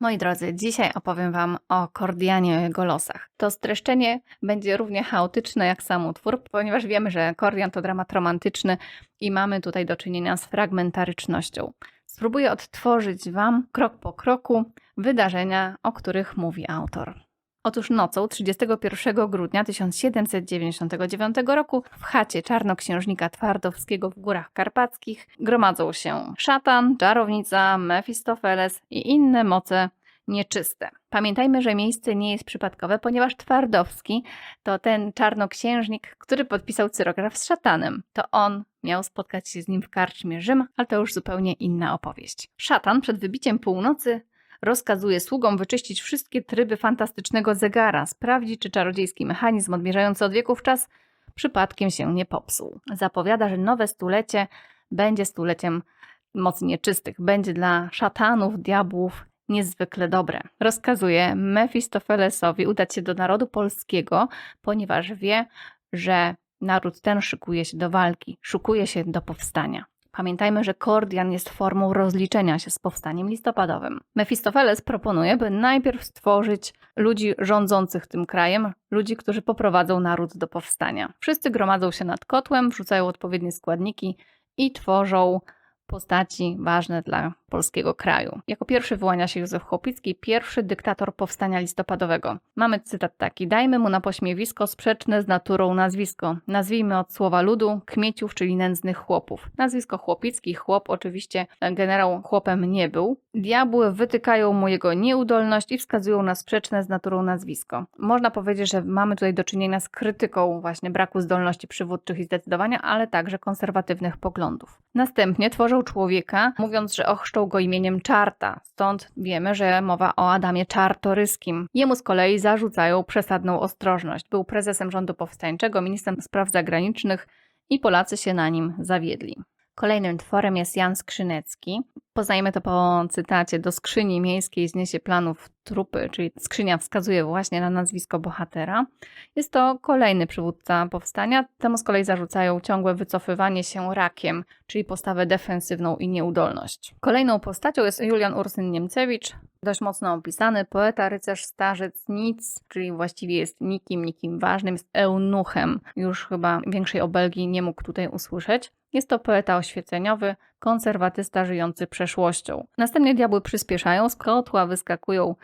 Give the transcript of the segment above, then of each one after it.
Moi drodzy, dzisiaj opowiem Wam o Kordianie o jego losach. To streszczenie będzie równie chaotyczne jak sam utwór, ponieważ wiemy, że Kordian to dramat romantyczny i mamy tutaj do czynienia z fragmentarycznością. Spróbuję odtworzyć Wam krok po kroku wydarzenia, o których mówi autor. Otóż nocą 31 grudnia 1799 roku w chacie czarnoksiężnika Twardowskiego w Górach Karpackich gromadzą się szatan, czarownica, Mefistofeles i inne moce nieczyste. Pamiętajmy, że miejsce nie jest przypadkowe, ponieważ Twardowski to ten czarnoksiężnik, który podpisał cyrograf z szatanem. To on miał spotkać się z nim w karczmie Rzym, ale to już zupełnie inna opowieść. Szatan przed wybiciem północy rozkazuje sługom wyczyścić wszystkie tryby fantastycznego zegara, sprawdzić, czy czarodziejski mechanizm odmierzający od wieków czas przypadkiem się nie popsuł. Zapowiada, że nowe stulecie będzie stuleciem mocy nieczystych, będzie dla szatanów, diabłów niezwykle dobre. Rozkazuje Mefistofelesowi udać się do narodu polskiego, ponieważ wie, że naród ten szykuje się do walki, szykuje się do powstania. Pamiętajmy, że Kordian jest formą rozliczenia się z powstaniem listopadowym. Mefistofeles proponuje, by najpierw stworzyć ludzi rządzących tym krajem, ludzi, którzy poprowadzą naród do powstania. Wszyscy gromadzą się nad kotłem, wrzucają odpowiednie składniki i tworzą postaci ważne dla polskiego kraju. Jako pierwszy wyłania się Józef Chłopicki, pierwszy dyktator powstania listopadowego. Mamy cytat taki: Dajmy mu na pośmiewisko sprzeczne z naturą nazwisko. Nazwijmy od słowa ludu kmieciów, czyli nędznych chłopów. Nazwisko Chłopicki, chłop oczywiście generał chłopem nie był. Diabły wytykają mu jego nieudolność i wskazują na sprzeczne z naturą nazwisko. Można powiedzieć, że mamy tutaj do czynienia z krytyką właśnie braku zdolności przywódczych i zdecydowania, ale także konserwatywnych poglądów. Następnie tworzą człowieka, mówiąc, że ochrzczą go imieniem Czarta. Stąd wiemy, że mowa o Adamie Czartoryskim. Jemu z kolei zarzucają przesadną ostrożność. Był prezesem rządu powstańczego, ministrem spraw zagranicznych i Polacy się na nim zawiedli. Kolejnym tworem jest Jan Skrzynecki. Poznajemy to po cytacie do skrzyni miejskiej zniesie planów trupy, czyli skrzynia wskazuje właśnie na nazwisko bohatera. Jest to kolejny przywódca powstania. Temu z kolei zarzucają ciągłe wycofywanie się rakiem, czyli postawę defensywną i nieudolność. Kolejną postacią jest Julian Ursyn Niemcewicz, dość mocno opisany, poeta, rycerz, starzec, nic, czyli właściwie jest nikim, nikim ważnym, jest eunuchem. Już chyba większej obelgi nie mógł tutaj usłyszeć. Jest to poeta oświeceniowy, konserwatysta żyjący przeszłością. Następnie diabły przyspieszają, z kotła wyskakują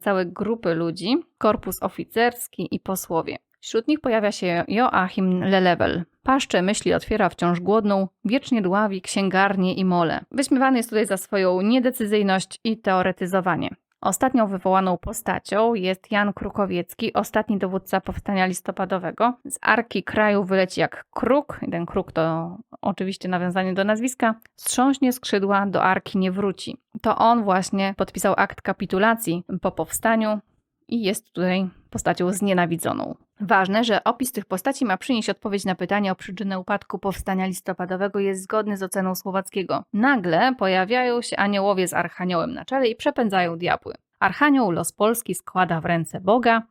całe grupy ludzi, korpus oficerski i posłowie. Wśród nich pojawia się Joachim Lelewel. Paszcze myśli otwiera wciąż głodną, wiecznie dławi księgarnie i mole. Wyśmiewany jest tutaj za swoją niedecyzyjność i teoretyzowanie. Ostatnią wywołaną postacią jest Jan Krukowiecki, ostatni dowódca powstania listopadowego. Z arki kraju wyleci jak kruk, ten kruk to oczywiście nawiązanie do nazwiska, strząśnie skrzydła, do arki nie wróci. To on właśnie podpisał akt kapitulacji po powstaniu i jest tutaj postacią znienawidzoną. Ważne, że opis tych postaci ma przynieść odpowiedź na pytanie o przyczynę upadku powstania listopadowego jest zgodny z oceną Słowackiego. Nagle pojawiają się aniołowie z Archaniołem na czele i przepędzają diabły. Archanioł los Polski składa w ręce Boga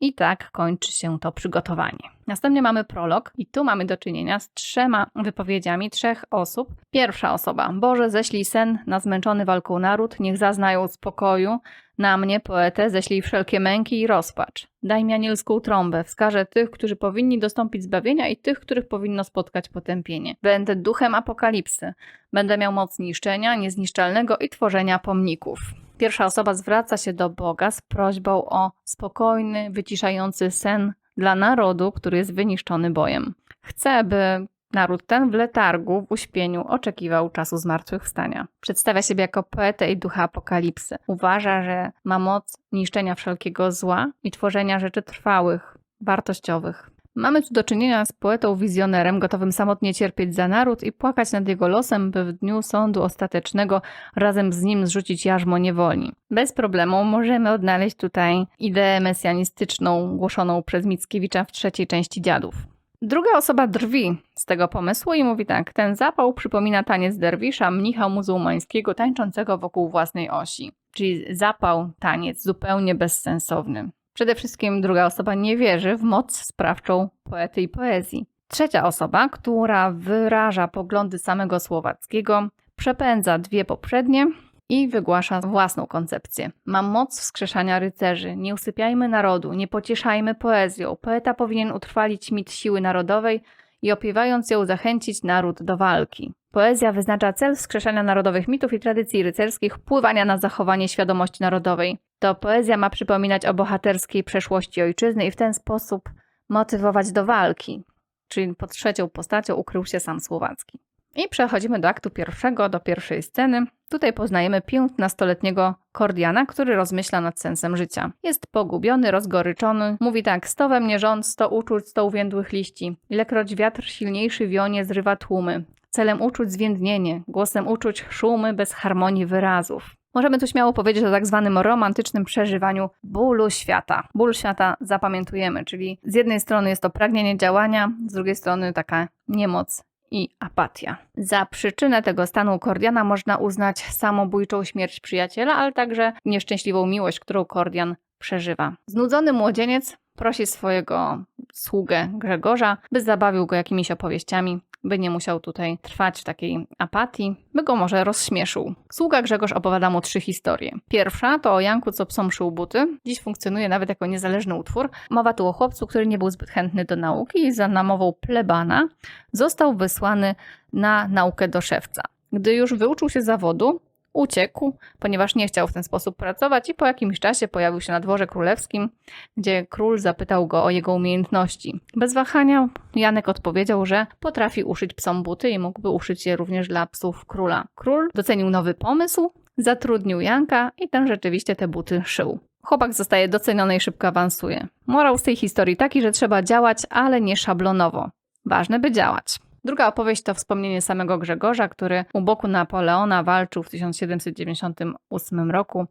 i tak kończy się to przygotowanie. Następnie mamy prolog i tu mamy do czynienia z trzema wypowiedziami trzech osób. Pierwsza osoba. Boże, ześlij sen na zmęczony walką naród, niech zaznają spokoju. Na mnie, poetę, ześlij wszelkie męki i rozpacz. Daj mi anielską trąbę, wskażę tych, którzy powinni dostąpić zbawienia i tych, których powinno spotkać potępienie. Będę duchem apokalipsy. Będę miał moc niszczenia, niezniszczalnego i tworzenia pomników. Pierwsza osoba zwraca się do Boga z prośbą o spokojny, wyciszający sen dla narodu, który jest wyniszczony bojem. Chce, by naród ten w letargu, w uśpieniu oczekiwał czasu zmartwychwstania. Przedstawia siebie jako poetę i ducha apokalipsy. Uważa, że ma moc niszczenia wszelkiego zła i tworzenia rzeczy trwałych, wartościowych. Mamy tu do czynienia z poetą wizjonerem, gotowym samotnie cierpieć za naród i płakać nad jego losem, by w dniu sądu ostatecznego razem z nim zrzucić jarzmo niewoli. Bez problemu możemy odnaleźć tutaj ideę mesjanistyczną głoszoną przez Mickiewicza w trzeciej części Dziadów. Druga osoba drwi z tego pomysłu i mówi tak: Ten zapał przypomina taniec derwisza, mnicha muzułmańskiego tańczącego wokół własnej osi. Czyli zapał, taniec zupełnie bezsensowny. Przede wszystkim druga osoba nie wierzy w moc sprawczą poety i poezji. Trzecia osoba, która wyraża poglądy samego Słowackiego, przepędza dwie poprzednie i wygłasza własną koncepcję. Mam moc wskrzeszania rycerzy. Nie usypiajmy narodu, nie pocieszajmy poezją. Poeta powinien utrwalić mit siły narodowej i opiewając ją zachęcić naród do walki. Poezja wyznacza cel wskrzeszania narodowych mitów i tradycji rycerskich, wpływania na zachowanie świadomości narodowej. To poezja ma przypominać o bohaterskiej przeszłości ojczyzny i w ten sposób motywować do walki. Czyli pod trzecią postacią ukrył się sam Słowacki. I przechodzimy do aktu pierwszego, do pierwszej sceny. Tutaj poznajemy 15-letniego Kordiana, który rozmyśla nad sensem życia. Jest pogubiony, rozgoryczony. Mówi tak, sto we mnie rząd, sto uczuć, sto uwiędłych liści. Ilekroć wiatr silniejszy wionie, zrywa tłumy. Celem uczuć zwiędnienie, głosem uczuć szumy bez harmonii wyrazów. Możemy tu śmiało powiedzieć o tak zwanym romantycznym przeżywaniu bólu świata. Ból świata zapamiętujemy, czyli z jednej strony jest to pragnienie działania, z drugiej strony taka niemoc i apatia. Za przyczynę tego stanu Kordiana można uznać samobójczą śmierć przyjaciela, ale także nieszczęśliwą miłość, którą Kordian przeżywa. Znudzony młodzieniec prosi swojego sługę Grzegorza, by zabawił go jakimiś opowieściami, by nie musiał tutaj trwać w takiej apatii, by go może rozśmieszył. Sługa Grzegorz opowiada mu trzy historie. Pierwsza to o Janku, co psom szył buty. Dziś funkcjonuje nawet jako niezależny utwór. Mowa tu o chłopcu, który nie był zbyt chętny do nauki i za namową plebana został wysłany na naukę do szewca. Gdy już wyuczył się zawodu, uciekł, ponieważ nie chciał w ten sposób pracować i po jakimś czasie pojawił się na dworze królewskim, gdzie król zapytał go o jego umiejętności. Bez wahania Janek odpowiedział, że potrafi uszyć psom buty i mógłby uszyć je również dla psów króla. Król docenił nowy pomysł, zatrudnił Janka i ten rzeczywiście te buty szył. Chłopak zostaje doceniony i szybko awansuje. Morał z tej historii taki, że trzeba działać, ale nie szablonowo. Ważne, by działać. Druga opowieść to wspomnienie samego Grzegorza, który u boku Napoleona walczył w 1798 roku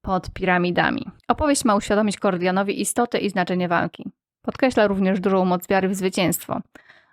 pod piramidami. Opowieść ma uświadomić Kordianowi istotę i znaczenie walki. Podkreśla również dużą moc wiary w zwycięstwo.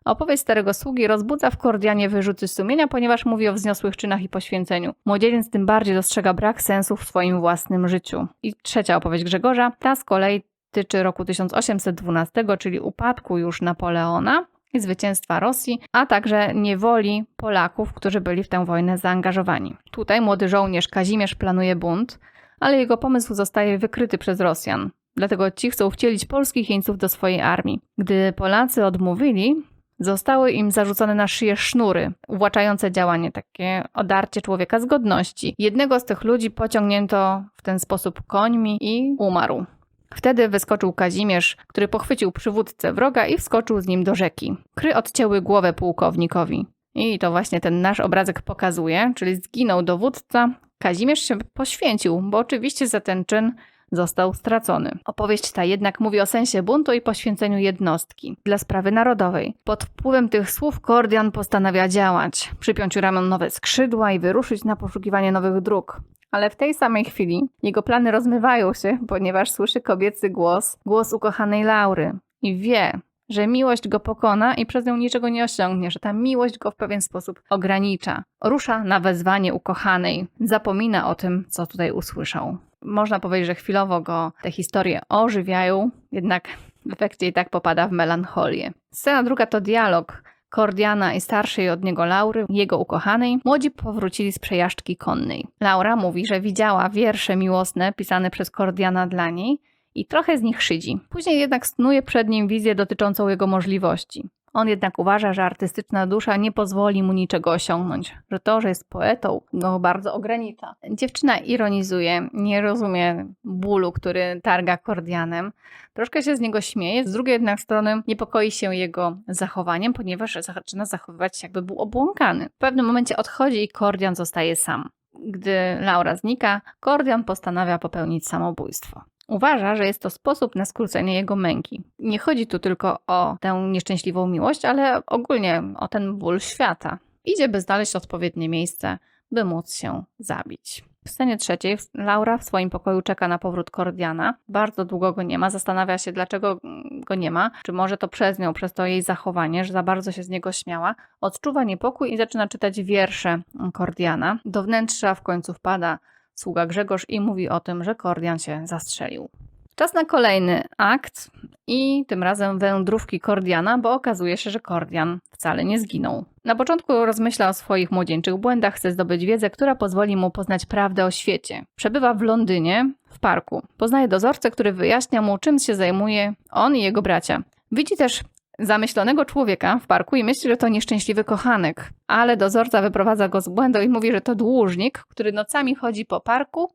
Opowieść starego sługi rozbudza w Kordianie wyrzuty sumienia, ponieważ mówi o wzniosłych czynach i poświęceniu. Młodzieniec tym bardziej dostrzega brak sensu w swoim własnym życiu. I trzecia opowieść Grzegorza, ta z kolei tyczy roku 1812, czyli upadku już Napoleona i zwycięstwa Rosji, a także niewoli Polaków, którzy byli w tę wojnę zaangażowani. Tutaj młody żołnierz Kazimierz planuje bunt, ale jego pomysł zostaje wykryty przez Rosjan. Dlatego ci chcą wcielić polskich jeńców do swojej armii. Gdy Polacy odmówili, zostały im zarzucone na szyję sznury, uwłaczające działanie, takie odarcie człowieka z godności. Jednego z tych ludzi pociągnięto w ten sposób końmi i umarł. Wtedy wyskoczył Kazimierz, który pochwycił przywódcę wroga i wskoczył z nim do rzeki. Kry odcięły głowę pułkownikowi. I to właśnie ten nasz obrazek pokazuje, czyli zginął dowódca. Kazimierz się poświęcił, bo oczywiście za ten czyn został stracony. Opowieść ta jednak mówi o sensie buntu i poświęceniu jednostki dla sprawy narodowej. Pod wpływem tych słów Kordian postanawia działać, przypiąć ramion nowe skrzydła i wyruszyć na poszukiwanie nowych dróg. Ale w tej samej chwili jego plany rozmywają się, ponieważ słyszy kobiecy głos, głos ukochanej Laury i wie, że miłość go pokona i przez nią niczego nie osiągnie, że ta miłość go w pewien sposób ogranicza. Rusza na wezwanie ukochanej, zapomina o tym, co tutaj usłyszał. Można powiedzieć, że chwilowo go te historie ożywiają, jednak w efekcie i tak popada w melancholię. Scena druga to dialog Kordiana i starszej od niego Laury, jego ukochanej, młodzi powrócili z przejażdżki konnej. Laura mówi, że widziała wiersze miłosne pisane przez Kordiana dla niej i trochę z nich szydzi. Później jednak snuje przed nim wizję dotyczącą jego możliwości. On jednak uważa, że artystyczna dusza nie pozwoli mu niczego osiągnąć, że to, że jest poetą, go bardzo ogranicza. Dziewczyna ironizuje, nie rozumie bólu, który targa Kordianem. Troszkę się z niego śmieje, z drugiej jednak strony niepokoi się jego zachowaniem, ponieważ zaczyna zachowywać się jakby był obłąkany. W pewnym momencie odchodzi i Kordian zostaje sam. Gdy Laura znika, Kordian postanawia popełnić samobójstwo. Uważa, że jest to sposób na skrócenie jego męki. Nie chodzi tu tylko o tę nieszczęśliwą miłość, ale ogólnie o ten ból świata. Idzie, by znaleźć odpowiednie miejsce, by móc się zabić. W scenie trzeciej Laura w swoim pokoju czeka na powrót Kordiana. Bardzo długo go nie ma, zastanawia się, dlaczego go nie ma. Czy może to przez nią, przez to jej zachowanie, że za bardzo się z niego śmiała. Odczuwa niepokój i zaczyna czytać wiersze Kordiana. Do wnętrza w końcu wpada sługa Grzegorz i mówi o tym, że Kordian się zastrzelił. Czas na kolejny akt i tym razem wędrówki Kordiana, bo okazuje się, że Kordian wcale nie zginął. Na początku rozmyśla o swoich młodzieńczych błędach, chce zdobyć wiedzę, która pozwoli mu poznać prawdę o świecie. Przebywa w Londynie, w parku. Poznaje dozorcę, który wyjaśnia mu, czym się zajmuje on i jego bracia. Widzi też zamyślonego człowieka w parku i myśli, że to nieszczęśliwy kochanek. Ale dozorca wyprowadza go z błędu i mówi, że to dłużnik, który nocami chodzi po parku,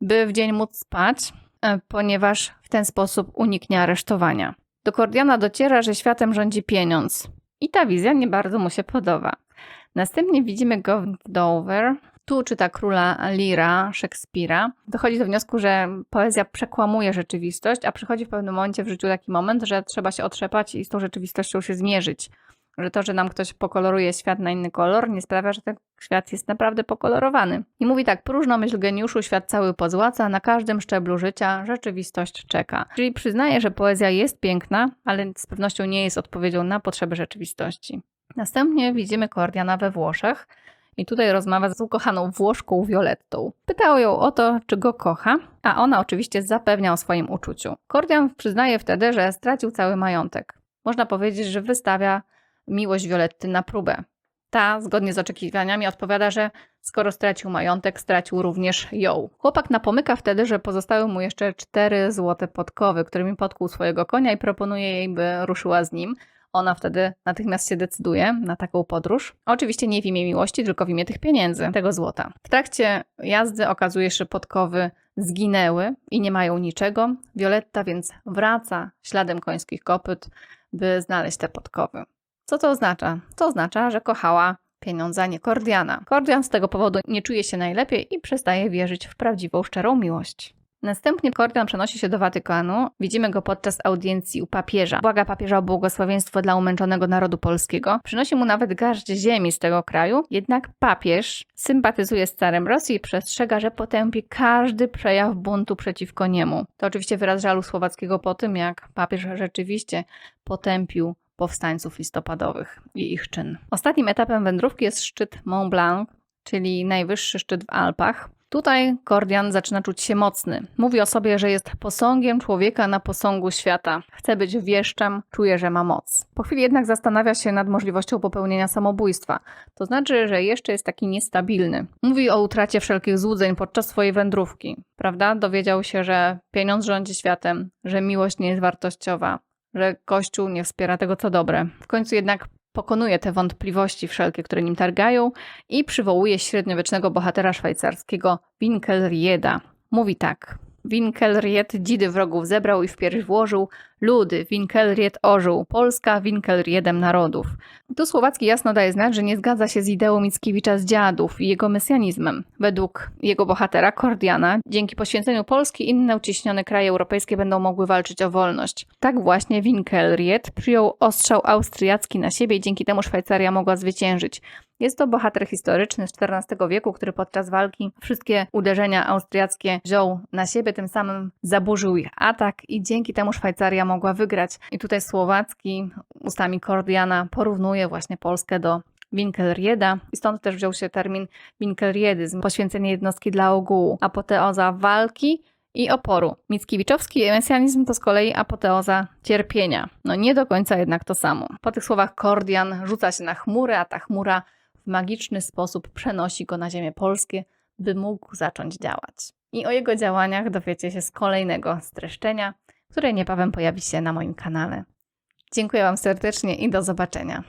by w dzień móc spać, e, ponieważ w ten sposób uniknie aresztowania. Do Kordiana dociera, że światem rządzi pieniądz. I ta wizja nie bardzo mu się podoba. Następnie widzimy go w Dover. Tu czyta króla Lira Szekspira. Dochodzi do wniosku, że poezja przekłamuje rzeczywistość, a przychodzi w pewnym momencie w życiu taki moment, że trzeba się otrzepać i z tą rzeczywistością się zmierzyć. Że to, że nam ktoś pokoloruje świat na inny kolor, nie sprawia, że ten świat jest naprawdę pokolorowany. I mówi tak, próżno myśl geniuszu, świat cały pozłaca, na każdym szczeblu życia rzeczywistość czeka. Czyli przyznaje, że poezja jest piękna, ale z pewnością nie jest odpowiedzią na potrzeby rzeczywistości. Następnie widzimy Kordiana we Włoszech i tutaj rozmawia z ukochaną Włoszką Violettą. Pytał ją o to, czy go kocha, a ona oczywiście zapewnia o swoim uczuciu. Kordian przyznaje wtedy, że stracił cały majątek. Można powiedzieć, że wystawia miłość Violetty na próbę. Ta, zgodnie z oczekiwaniami, odpowiada, że skoro stracił majątek, stracił również ją. Chłopak napomyka wtedy, że pozostały mu jeszcze cztery złote podkowy, którymi podkuł swojego konia i proponuje jej, by ruszyła z nim. Ona wtedy natychmiast się decyduje na taką podróż. Oczywiście nie w imię miłości, tylko w imię tych pieniędzy, tego złota. W trakcie jazdy okazuje się, że podkowy zginęły i nie mają niczego. Violetta więc wraca śladem końskich kopyt, by znaleźć te podkowy. Co to oznacza? To oznacza, że kochała pieniądze, a nie Kordiana. Kordian z tego powodu nie czuje się najlepiej i przestaje wierzyć w prawdziwą, szczerą miłość. Następnie Kordian przenosi się do Watykanu. Widzimy go podczas audiencji u papieża. Błaga papieża o błogosławieństwo dla umęczonego narodu polskiego. Przynosi mu nawet garść ziemi z tego kraju. Jednak papież sympatyzuje z carem Rosji i przestrzega, że potępi każdy przejaw buntu przeciwko niemu. To oczywiście wyraz żalu słowackiego po tym, jak papież rzeczywiście potępił powstańców listopadowych i ich czyn. Ostatnim etapem wędrówki jest szczyt Mont Blanc, czyli najwyższy szczyt w Alpach. Tutaj Kordian zaczyna czuć się mocny. Mówi o sobie, że jest posągiem człowieka na posągu świata. Chce być wieszczem, czuje, że ma moc. Po chwili jednak zastanawia się nad możliwością popełnienia samobójstwa. To znaczy, że jeszcze jest taki niestabilny. Mówi o utracie wszelkich złudzeń podczas swojej wędrówki. Prawda? Dowiedział się, że pieniądz rządzi światem, że miłość nie jest wartościowa, że Kościół nie wspiera tego, co dobre. W końcu jednak pokonuje te wątpliwości wszelkie, które nim targają i przywołuje średniowiecznego bohatera szwajcarskiego Winkelrieda. Mówi tak. Winkelried dzidy wrogów zebrał i w włożył, ludy, Winkelried ożył, Polska Winkelriedem narodów. Tu Słowacki jasno daje znać, że nie zgadza się z ideą Mickiewicza z dziadów i jego mesjanizmem. Według jego bohatera, Kordiana, dzięki poświęceniu Polski inne uciśnione kraje europejskie będą mogły walczyć o wolność. Tak właśnie Winkelried przyjął ostrzał austriacki na siebie i dzięki temu Szwajcaria mogła zwyciężyć. Jest to bohater historyczny z XIV wieku, który podczas walki wszystkie uderzenia austriackie wziął na siebie, tym samym zaburzył ich atak i dzięki temu Szwajcaria mogła wygrać. I tutaj Słowacki ustami Kordiana porównuje właśnie Polskę do Winkelrieda i stąd też wziął się termin Winkelriedyzm, poświęcenie jednostki dla ogółu, apoteoza walki i oporu. Mickiewiczowski mesjanizm to z kolei apoteoza cierpienia. No nie do końca jednak to samo. Po tych słowach Kordian rzuca się na chmurę, a ta chmura w magiczny sposób przenosi go na ziemię polskie, by mógł zacząć działać. I o jego działaniach dowiecie się z kolejnego streszczenia, które niebawem pojawi się na moim kanale. Dziękuję Wam serdecznie i do zobaczenia.